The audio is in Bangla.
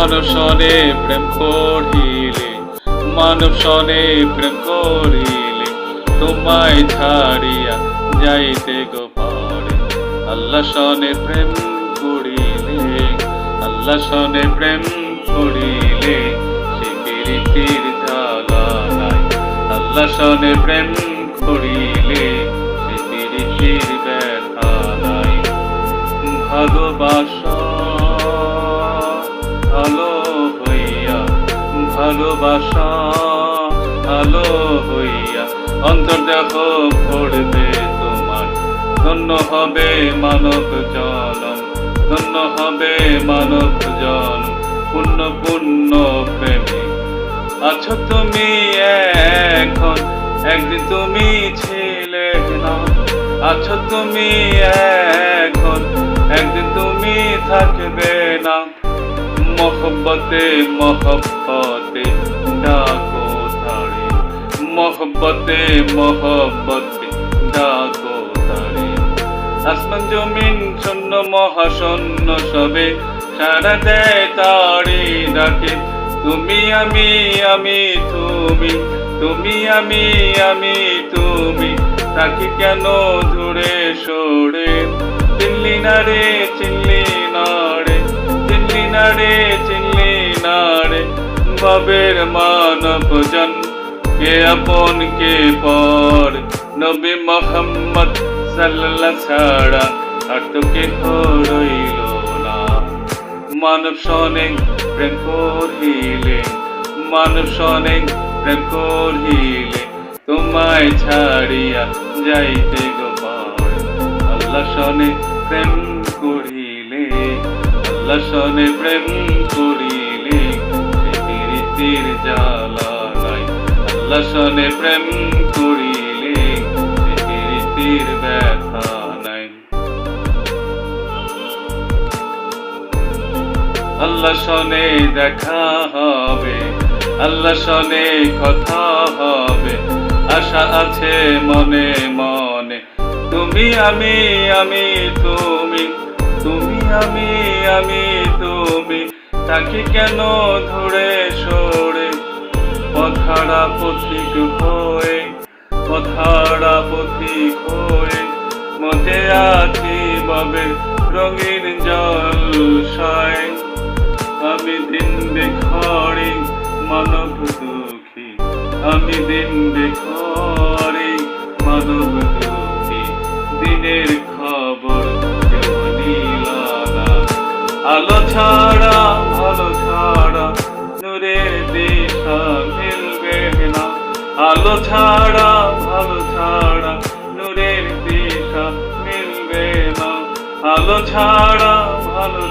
মানব সনে প্রেম করিলে মানব সনে প্রেম করিলে, তোমায় ছাড়িয়া যাইতে গো পারে। আল্লাহ সনে প্রেম করিলে, আল্লাহ সনে প্রেম করিলে, সে প্রীতির জ্বালা নাই আল্লাহ সনে প্রেম ভালোবাসা আলো হইয়া, অন্তর দেখো পড়বে তোমার। ধন্য হবে মানব জনম, ধন্য হবে মানব জনম পুণ্য পুণ্য প্রেমী। আছো তুমি এখন, একদিন তুমি ছিলে না। আছো তুমি এখন, একদিন তুমি থাকবে না। মোহব্বতে মোহব্বতে, ডাকো তারে। মোহব্বতে মোহব্বতে, ডাকো তারে। আসমান জমিন শূন্য, মহাশূন্য সবে। সারা দেয় তারি ডাকে তুমি আমি আমি, তুমি। তুমি আমি আমি, তুমি। তাকে কেন দূরে সরে? দিল্লি না বাবের মানব জন কে আপন, কে পর। নবী মোহাম্মদ সাল্লাল্লাহ ছাড়া আর তো কে রইল না। মানব সনে প্রেম করিলে, মানব সনে প্রেম করিলে, তোমায় ছাড়িয়া যাইতে গোপাল আল্লাহ সনে প্রেম করিলে, আল্লাহ সনে প্রেম করিলে। প্রীতির জ্বালা নাই আল্লাহ সনে প্রেম করিলে প্রীতির ব্যথা নাই। আল্লাহ সনে দেখা হবে আল্লাহ সনে কথা হবে, আশা আছে মনে মনে। তুমি আমি আমি, তুমি তুমি আমি আমি, তুমি। তাকে কেন ধরে সরে? পথারা পথিক হয়ে, পথারা পথিক হয়ে মতে আছি বাবে রঙিন জলসায়। আমি দিন বেখরে মানব দুঃখী। আমি দিন বেখরে মানব দুঃখী। দিনের খবর আলো ছাড়া আলো ছাড়া ভালো ছাড়া নূরের দিশা মিলবে না। আলো ছাড়া ভালো